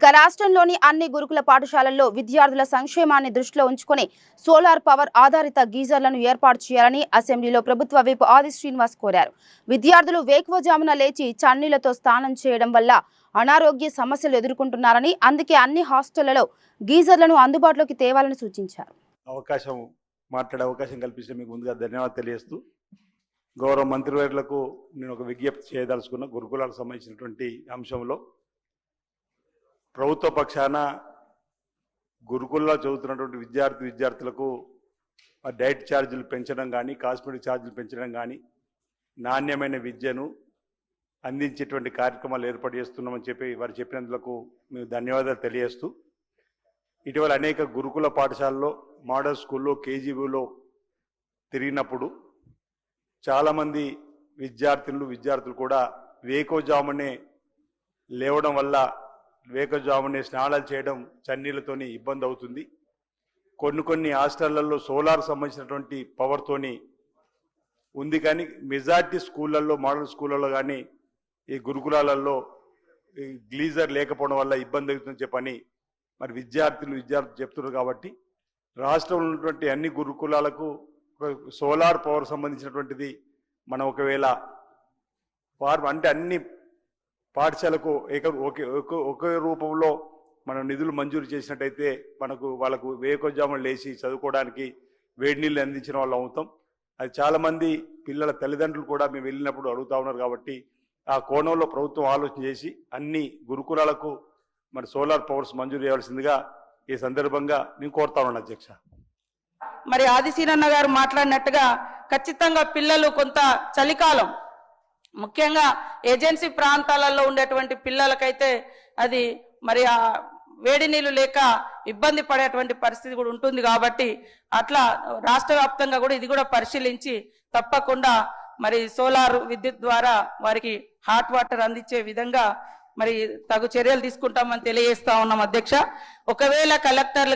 ఇక రాష్ట్రంలోని అన్ని గురుకుల పాఠశాలల్లో విద్యార్థుల సంక్షేమాన్ని దృష్టిలో ఉంచుకొని సోలార్ పవర్ ఆధారిత గీజర్లను ఏర్పాటు చేయాలని అసెంబ్లీలో ప్రభుత్వ వైపు ఆది శ్రీనివాస్ కోరారు. విద్యార్థులు వేకువజామున లేచి చన్నీళ్ళతో స్నానం చేయడం వల్ల అనారోగ్య సమస్యలు ఎదుర్కొంటున్నారని అందుకే అన్ని హాస్టళ్ళలో గీజర్లను అందుబాటులోకి తేవాలని సూచించారు. అవకాశం మాట్లాడే అవకాశం కల్పిస్తే మీకు ముందుగా ధన్యవాదాలు తెలియజేస్తూ గౌరవ మంత్రివర్యులకు నేను ఒక విజ్ఞప్తి చేయదలుచుకున్న గురుకులాలకు సంబంధించినటువంటి అంశంలో ప్రభుత్వ పక్షాన గురుకుల్లో చదువుతున్నటువంటి విద్యార్థి విద్యార్థులకు డైట్ ఛార్జీలు పెంచడం కానీ కాస్మెటిక్ ఛార్జీలు పెంచడం కానీ నాణ్యమైన విద్యను అందించేటువంటి కార్యక్రమాలు ఏర్పాటు చేస్తున్నామని చెప్పి వారు చెప్పినందుకు మేము ధన్యవాదాలు తెలియజేస్తూ ఇటీవల అనేక గురుకుల పాఠశాలలో మోడల్ స్కూల్లో కేజీబీలో తిరిగినప్పుడు చాలామంది విద్యార్థులు విద్యార్థులు కూడా వేకోజామునే లేవడం వల్ల వేకోజామునే స్నానాలు చేయడం చన్నీళ్ళతోని ఇబ్బంది అవుతుంది కొన్ని కొన్ని హాస్టళ్ళలో సోలార్ సంబంధించినటువంటి పవర్తోని ఉంది కానీ మెజార్టీ స్కూళ్ళల్లో మోడల్ స్కూళ్ళల్లో కానీ ఈ గురుకులాలలో ఈ గ్లీజర్ లేకపోవడం వల్ల ఇబ్బంది అవుతుందని చెప్పని మరి విద్యార్థులు విద్యార్థులు చెప్తున్నారు కాబట్టి రాష్ట్రంలో ఉన్నటువంటి అన్ని గురుకులాలకు సోలార్ పవర్ సంబంధించినటువంటిది మనం ఒకవేళ వారు అంటే అన్ని పాఠశాలకు ఏక ఒకే ఒక- ఒకే రూపంలో మనం నిధులు మంజూరు చేసినట్టయితే మనకు వాళ్ళకు వేకోజాములు లేచి చదువుకోవడానికి వేడి నీళ్ళు అందించిన వాళ్ళు అవుతాం. అది చాలామంది పిల్లల తల్లిదండ్రులు కూడా మేము వెళ్ళినప్పుడు అడుగుతా ఉన్నారు కాబట్టి ఆ కోణంలో ప్రభుత్వం ఆలోచన చేసి అన్ని గురుకులాలకు మరి సోలార్ పవర్స్ మంజూరు చేయాల్సిందిగా ఈ సందర్భంగా నేను కోరుతా ఉన్నాను అధ్యక్ష. మరి ఆదిశీనన్న గారు మాట్లాడినట్టుగా ఖచ్చితంగా పిల్లలు కొంత చలికాలం ముఖ్యంగా ఏజెన్సీ ప్రాంతాలలో ఉండేటువంటి పిల్లలకైతే అది మరి ఆ వేడి నీళ్ళు లేక ఇబ్బంది పడేటువంటి పరిస్థితి కూడా ఉంటుంది కాబట్టి అట్లా రాష్ట్ర వ్యాప్తంగా కూడా ఇది కూడా పరిశీలించి తప్పకుండా మరి సోలార్ విద్యుత్ ద్వారా వారికి హాట్ వాటర్ అందించే విధంగా మరి తగు చర్యలు తీసుకుంటామని తెలియజేస్తా ఉన్నాం అధ్యక్ష. ఒకవేళ కలెక్టర్లు